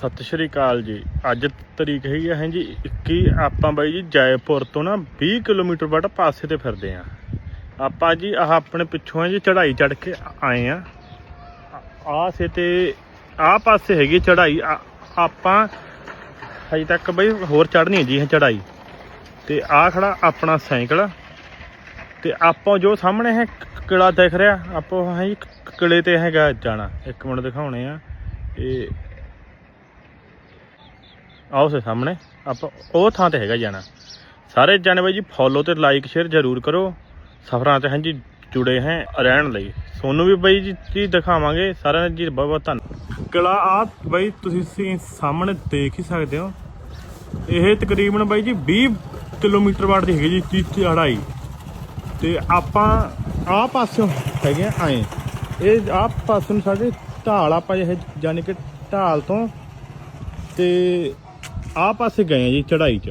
ਸਤਿ ਸ਼੍ਰੀ ਅਕਾਲ ਜੀ। ਅੱਜ ਤਰੀਕ ਹੈਗੀ ਹੈ ਜੀ 21 ਆਪਾਂ ਬਾਈ ਜੀ ਜੈਪੁਰ ਤੋਂ ਨਾ 20 ਕਿਲੋਮੀਟਰ ਵੱਟ ਪਾਸੇ ਤੇ ਫਿਰਦੇ ਆ। ਆਪਾਂ ਜੀ ਆਹ ਆਪਣੇ ਪਿੱਛੋਂ ਹੈ ਜੀ ਚੜ੍ਹਾਈ ਚੜ੍ਹ ਕੇ ਆਏ ਆ। ਆਹ ਸੇ ਤੇ ਆਹ ਪਾਸੇ ਹੈਗੀ ਚੜ੍ਹਾਈ। ਆ- ਆਪਾਂ ਹਜੇ ਤੱਕ ਬਈ ਹੋਰ ਚੜ੍ਹਨੀ ਹੈ ਜੀ ਇਹ ਚੜ੍ਹਾਈ। ਤੇ ਆਹ ਖੜਾ ਆਪਣਾ ਸਾਈਕਲ। ਤੇ ਆਪਾਂ ਜੋ ਸਾਹਮਣੇ ਹੈ ਕਿਲਾ ਦਿਖ ਰਿਹਾ। ਆਪਾਂ ਹੈ ਜੀ ਕ- ਕਿਲੇ ਤੇ ਹੈਗਾ ਜਾਣਾ। ਇੱਕ ਮਿੰਟ ਦਿਖਾਉਣੇ ਆ। ਇਹ ਆਓ ਸੇ ਸਾਹਮਣੇ। ਆਪਾਂ ਉਹ ਥਾਂ ਤੇ ਹੈਗਾ ਜਾਣਾ। ਸਾਰੇ ਜਾਣੇ ਬਾਈ ਜੀ ਫੋਲੋ ਤੇ ਲਾਈਕ ਸ਼ੇਅਰ ਜ਼ਰੂਰ ਕਰੋ। ਸਫਰਾਂ ਤੇ ਹਾਂਜੀ, ਜੁੜੇ ਹੈ ਰਹਿਣ ਲਈ। ਸੋਨੂੰ ਵੀ ਬਾਈ ਜੀ ਚੀਜ਼ ਦਿਖਾਵਾਂਗੇ। ਸਾਰਿਆਂ ਦਾ ਜੀ ਬਹੁਤ ਬਹੁਤ ਧੰਨਵਾਦ ਕਿਲਾ ਆ ਬਾਈ, ਤੁਸੀਂ ਸੀ- ਸਾਹਮਣੇ ਦੇਖ ਹੀ ਸਕਦੇ ਹੋ। ਇਹ ਤਕਰੀਬਨ ਬਾਈ ਜੀ 20 ਕਿਲੋਮੀਟਰ ਵਾਟ ਦੀ ਹੈਗੀ ਜੀ ਚੀ ਅੜਾਈ। ਤੇ ਆਪਾਂ ਆਹ ਪਾਸਿਓਂ ਹੈਗੇ ਆ ਆਏ। ਇਹ ਆਹ ਪਾਸੋਂ ਸਾਡੇ ਢਾਲ ਆਪਾਂ ਇਹ ਯਾਨੀ ਕਿ ਢਾਲ ਤੋਂ ਤੇ ਆਹ ਪਾਸੇ ਗਏ ਆ ਜੀ ਚੜਾਈ 'ਚ।